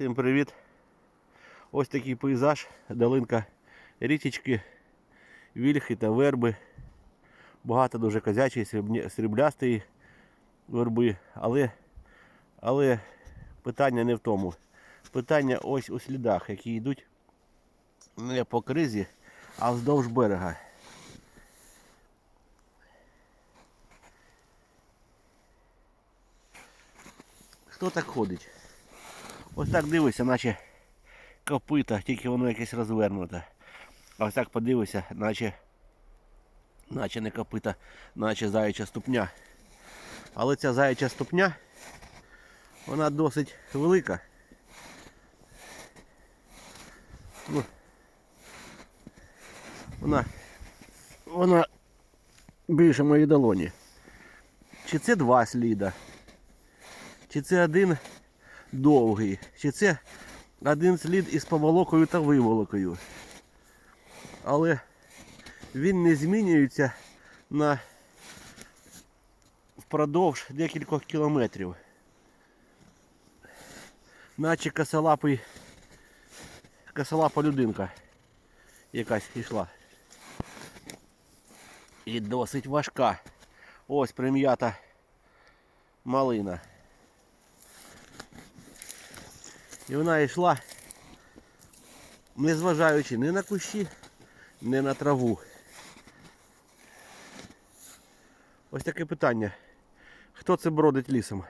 Всім привіт! Ось такий пейзаж, долинка річечки, вільхи та верби. Багато дуже козячої, сріблястої верби, але, але питання не в тому. Питання ось у слідах, які йдуть не по кризі, а вздовж берега. Хто так ходить? Ось так дивишся, наче копита, тільки воно якесь розвернуте. А ось так подивишся, наче, наче не копита, наче заяча ступня. Але ця заяча ступня, вона досить велика. Ну, вона, вона більше моєї долоні. Чи це два сліда? Чи це один довгий? Чи це один слід із поволокою та виволокою? Але він не змінюється на впродовж декількох кілометрів. Наче косолапий косолапа людинка якась йшла. І досить важка. Ось прим'ята малина. І вона йшла, не зважаючи ні на кущі, ні на траву. Ось таке питання. Хто це бродить лісом?